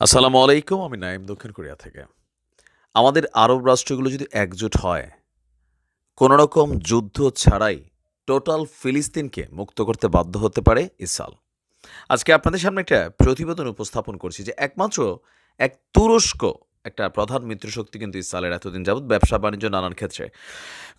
আসসালামু আলাইকুম, আমি নাইম দক্ষিণ কোরিয়া থেকে। আমাদের আরব রাষ্ট্রগুলো যদি একজোট হয়, কোনো রকম যুদ্ধ ছাড়াই টোটাল ফিলিস্তিনকে মুক্ত করতে বাধ্য হতে পারে ইসাল আজকে আপনাদের সামনে একটা প্রতিবেদন উপস্থাপন করছি যে একমাত্র এক তুরস্ক একটা প্রধান মিত্রশক্তি কিন্তু ইসরায়েলের এতদিন যাবৎ ব্যবসা বাণিজ্য নানান ক্ষেত্রে।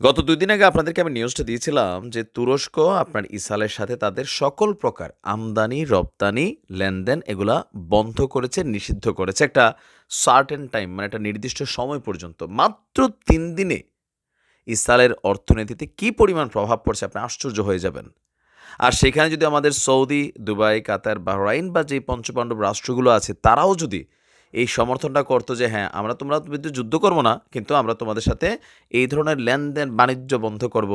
গত দুই দিন আগে আপনাদেরকে আমি নিউজটা দিয়েছিলাম যে তুরস্ক আপনার ইসরায়েলের সাথে তাদের সকল প্রকার আমদানি, রপ্তানি, লেনদেন এগুলা বন্ধ করেছে, নিষিদ্ধ করেছে একটা সার্টেন টাইম মানে একটা নির্দিষ্ট সময় পর্যন্ত। মাত্র তিন দিনে ইসরায়েলের অর্থনীতিতে কি পরিমাণ প্রভাব পড়ছে আপনি আশ্চর্য হয়ে যাবেন। আর সেখানে যদি আমাদের সৌদি, দুবাই, কাতার, বাহরাইন বা যে পঞ্চপাণ্ডব রাষ্ট্রগুলো আছে, তারাও যদি এই সমর্থনটা করতো যে হ্যাঁ আমরা তোমরা বিরুদ্ধে যুদ্ধ করব না, কিন্তু আমরা তোমাদের সাথে এই ধরনের লেনদেন বাণিজ্য বন্ধ করব।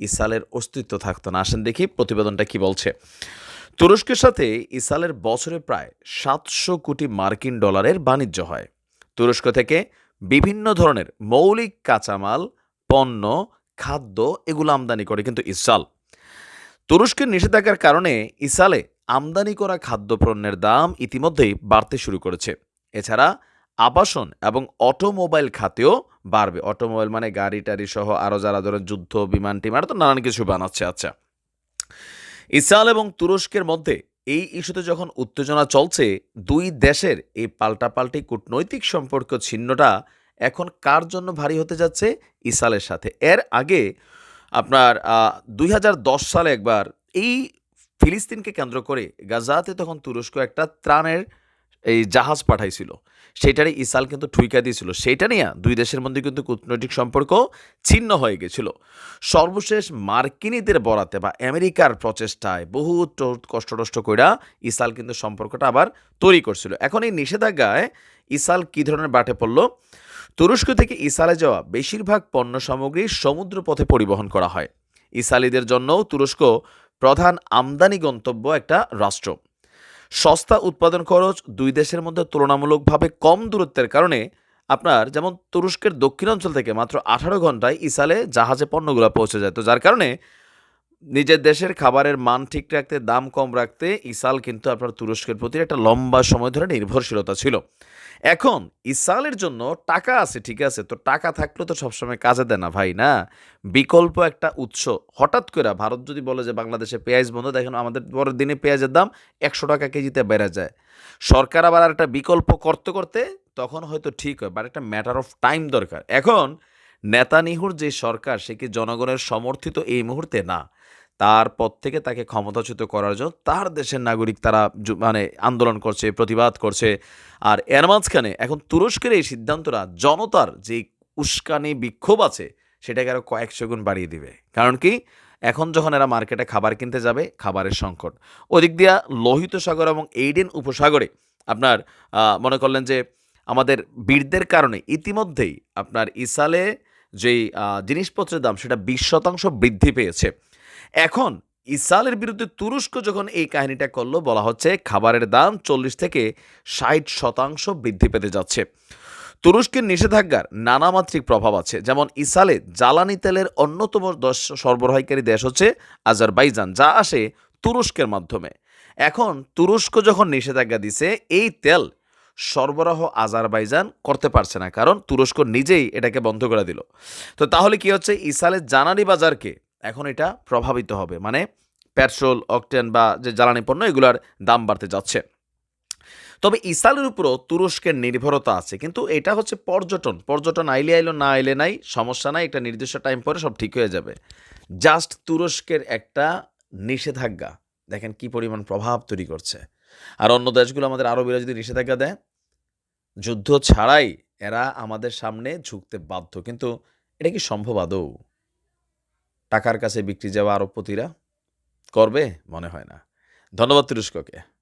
ইসরায়েলের অস্তিত্ব থাকতো না। আসেন দেখি প্রতিবেদনটা কি বলছে। তুরস্কের সাথে ইসরায়েলের বছরে প্রায় সাতশো কোটি মার্কিন ডলারের বাণিজ্য হয়। তুরস্ক থেকে বিভিন্ন ধরনের মৌলিক কাঁচামাল, পণ্য, খাদ্য এগুলো আমদানি করে কিন্তু ইসরায়েল তুরস্কের নিষেধাজ্ঞার কারণে ইসরায়েলে আমদানি করা খাদ্যপণ্যের দাম ইতিমধ্যেই বাড়তে শুরু করেছে। এছাড়া আবাসন এবং অটোমোবাইল খাতেও বাড়বে। অটোমোবাইল মানে গাড়ি টাড়ি সহ আরও যারা ধরেন যুদ্ধ, বিমান টিম আরও তো নানান কিছু বানাচ্ছে। আচ্ছা। ইসরায়েল এবং তুরস্কের মধ্যে এই ইস্যুতে যখন উত্তেজনা চলছে, দুই দেশের এই পাল্টাপাল্টি কূটনৈতিক সম্পর্ক ছিন্নটা এখন কার জন্য ভারী হতে যাচ্ছে? ইসরায়েলের সাথে। এর আগে আপনার দুই হাজার দশ সালে একবার এই ফিলিস্তিনকে কেন্দ্র করে গাজাতে তখন তুরস্ক একটা ত্রাণের এই জাহাজ পাঠাইছিল, সেটারই ইসাল কিন্তু ঠুইকা দিয়েছিল। সেটা নিয়ে দুই দেশের মধ্যে কিন্তু কূটনৈতিক সম্পর্ক ছিন্ন হয়ে গেছিল। সর্বশেষ মার্কিনীদের বরাতে বা আমেরিকার প্রচেষ্টায় বহু কষ্টটষ্ট কইরা ইসাল কিন্তু সম্পর্কটা আবার তৈরি করছিল। এখন এই নিষেধাজ্ঞায় ইসাল কী ধরনের বাটে পড়ল? তুরস্ক থেকে ইসালে যাওয়া বেশিরভাগ পণ্য সামগ্রী সমুদ্র পথে পরিবহন করা হয়। ইসালিদের জন্যও তুরস্ক প্রধান আমদানি গন্তব্য একটা রাষ্ট্র। সস্তা উৎপাদন খরচ দুই দেশের মধ্যে তুলনামূলকভাবে কম দূরত্বের কারণে আপনার যেমন তুরস্কের দক্ষিণাঞ্চল থেকে মাত্র আঠারো ঘন্টায় ইসালে জাহাজে পণ্যগুলো পৌঁছে যায়। তো যার কারণে নিজের দেশের খাবারের মান ঠিক রাখতে, দাম কম রাখতে ইসাল কিন্তু আপনার তুরস্কের প্রতি একটা লম্বা সময় ধরে নির্ভরশীলতা ছিল। এখন ইসালের জন্য টাকা আছে, ঠিক আছে, তো টাকা থাকলে তো সবসময় কাজে দেয় না ভাই, না? বিকল্প একটা উৎস। হঠাৎ করে ভারত যদি বলে যে বাংলাদেশে পেঁয়াজ বন্ধ, দেখেন আমাদের পরের দিনে পেঁয়াজের দাম একশো টাকা কেজিতে বেড়ে যায়। সরকার আবার একটা বিকল্প করতে করতে তখন হয়তো ঠিক হয় বাট একটা ম্যাটার অফ টাইম দরকার। এখন নেতানিহুর যে সরকার, সে কি জনগণের সমর্থিত এই মুহূর্তে? না। তার পদ থেকে তাকে ক্ষমতাচ্যুত করার জন্য তার দেশের নাগরিক তারা মানে আন্দোলন করছে, প্রতিবাদ করছে। আর এর মাঝখানে এখন তুরস্কের এই সিদ্ধান্তরা জনতার যে উস্কানি বিক্ষোভ আছে, সেটাকে আরও কয়েকশো গুণ বাড়িয়ে দিবে। কারণ কি? এখন যখন এরা মার্কেটে খাবার কিনতে যাবে, খাবারের সংকট। ওদিক দিয়া লোহিত সাগর এবং এইডেন উপসাগরে আপনার মনে করলেন যে আমাদের বীরদের কারণে ইতিমধ্যেই আপনার ইসালে যেই জিনিসপত্রের দাম, সেটা বিশ শতাংশ বৃদ্ধি পেয়েছে। এখন ইসরায়েলের বিরুদ্ধে তুরস্ক যখন এই কাহিনীটা করল, বলা হচ্ছে খাবারের দাম চল্লিশ থেকে ষাট শতাংশ বৃদ্ধি পেতে যাচ্ছে। তুরস্কের নিষেধাজ্ঞার নানামাত্রিক প্রভাব আছে। যেমন ইসালে জ্বালানি তেলের অন্যতম দশ সরবরাহকারী দেশ হচ্ছে আজারবাইজান, যা আসে তুরস্কের মাধ্যমে। এখন তুরস্ক যখন নিষেধাজ্ঞা দিছে, এই তেল সরবরাহ আজারবাইজান করতে পারছে না, কারণ তুরস্ক নিজেই এটাকে বন্ধ করে দিল। তো তাহলে কি হচ্ছে? ইসালের জানানি বাজারকে এখন এটা প্রভাবিত হবে। মানে পেট্রোল, অকটেন বা যে জ্বালানি পণ্য, এগুলোর দাম বাড়তে যাচ্ছে। তবে ইসরায়েলের উপরও তুরস্কের নির্ভরতা আছে। কিন্তু এটা হচ্ছে পর্যটন। পর্যটন আইলে আইলো, না আইলে নাই, সমস্যা নাই, একটা নির্দিষ্ট টাইম পরে সব ঠিক হয়ে যাবে। জাস্ট তুরস্কের একটা নিষেধাজ্ঞা। দেখেন কি পরিমাণ প্রভাব তৈরি করছে। আর অন্য দেশগুলো আমাদের আরও আরবিরা যদি নিষেধাজ্ঞা দেয়, যুদ্ধ ছাড়াই এরা আমাদের সামনে ঝুঁকতে বাধ্য। কিন্তু এটা কি সম্ভব আদৌ? টাকার কাছে বিক্রি যাওয়া আরবপতিরা করবে? মনে হয় না। ধন্যবাদ তুরস্ককে।